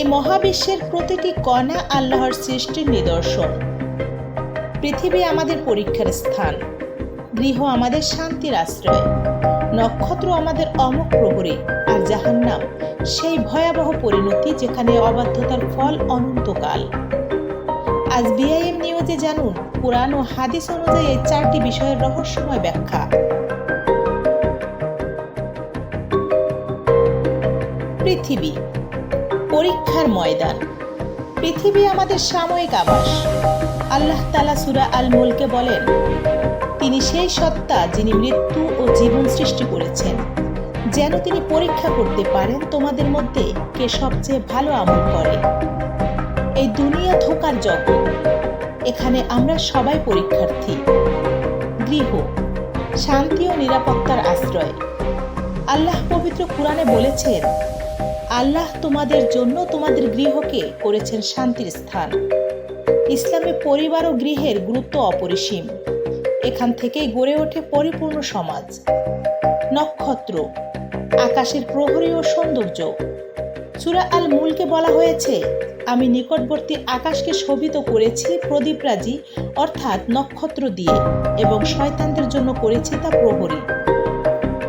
মহাবিশ্বের প্রতিটি কণা আল্লাহর সৃষ্টির নিদর্শন। পৃথিবী আমাদের পরীক্ষার স্থান। গৃহ আমাদের শান্তির আশ্রয়। নক্ষত্র আমাদের অমক প্রহরী, আর জাহান্নাম সেই ভয়াবহ পরিণতি যেখানে অবাধ্যতার ফল অনন্তকাল। আজ বিআইএম নিউজে জানুন কোরআন ও হাদিস অনুযায়ী এই চারটি বিষয়ের রহস্যময় ব্যাখ্যা। পৃথিবী পরীক্ষার ময়দান। পৃথিবী আমাদের সাময়িক আবাস। আল্লাহ তালা সুরা আল মুলকে বলেন, তিনি সেই সত্তা যিনি মৃত্যু ও জীবন সৃষ্টি করেছেন। যেন তিনি পরীক্ষা করতে পারেন তোমাদের মধ্যে কে সবচেয়ে ভালো আমল করে। এই দুনিয়া ধোকার জগৎ, এখানে আমরা সবাই পরীক্ষার্থী। গৃহ, শান্তি ও নিরাপত্তার আশ্রয়। আল্লাহ পবিত্র কোরআনে বলেছেন আল্লাহ তোমাদের জন্য তোমাদের গৃহকে করেছেন শান্তির স্থান। ইসলামে পরিবার ও গৃহের গুরুত্ব অপরিসীম। এখান থেকেই গড়ে ওঠে পরিপূর্ণ সমাজ। নক্ষত্র, আকাশের প্রহরী ও সৌন্দর্য। সুরা আল মুলকে বলা হয়েছে, আমি নিকটবর্তী আকাশকে শোভিত করেছি প্রদীপরাজি অর্থাৎ নক্ষত্র দিয়ে, এবং শয়তানদের জন্য করেছি তা প্রহরী।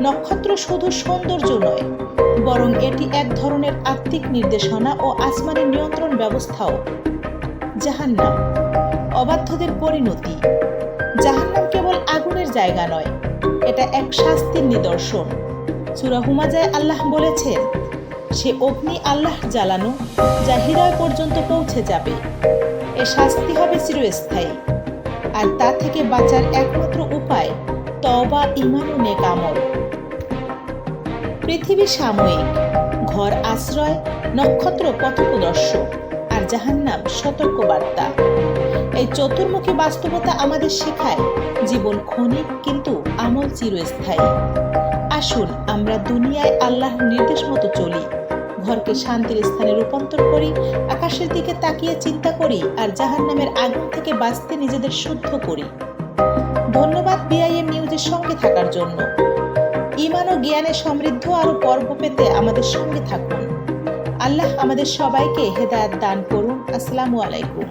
নক্ষত্র শুধু সৌন্দর্য নয় এটি এক ধরনের আত্মিক নির্দেশনা ও আসমানি নিয়ন্ত্রণ ব্যবস্থাও। জাহান্নাম। অবাধ্যদের পরিণতি। জাহান্নাম কেবল আগুনের জায়গা নয়, এটা এক শাস্তির নিদর্শন। সুরা হুমাজায় আল্লাহ বলেছেন, সে অগ্নি আল্লাহ জ্বালানো, যা হৃদয় পর্যন্ত পৌঁছে যাবে। এ শাস্তি হবে চিরস্থায়ী। আর তা থেকে বাঁচার একমাত্র উপায় তবা ইমান ও নেকামল পৃথিবী সাময়িক, ঘর আশ্রয়, নক্ষত্র পথপ্রদর্শক আর জাহান্নাম সতর্ক বার্তা এই চতুর্মুখী বাস্তবতা আমাদের শেখায়, জীবন ক্ষণিক কিন্তু আমল চিরস্থায়ী। আসুন আমরা দুনিয়ায় আল্লাহর নির্দেশ মতো চলি, ঘরকে শান্তির স্থানে রূপান্তর করি, আকাশের দিকে তাকিয়ে চিন্তা করি আর জাহান্নামের আগুন থেকে বাঁচতে নিজেদের শুদ্ধ করি। ধন্যবাদ বিআইএম নিউজের সঙ্গে থাকার জন্য। ইমান ও জ্ঞানে সমৃদ্ধ আরও পর্ব পেতে আমাদের সঙ্গে থাকুন। আল্লাহ আমাদের সবাইকে হেদায়ত দান করুন। আসসালামু আলাইকুম।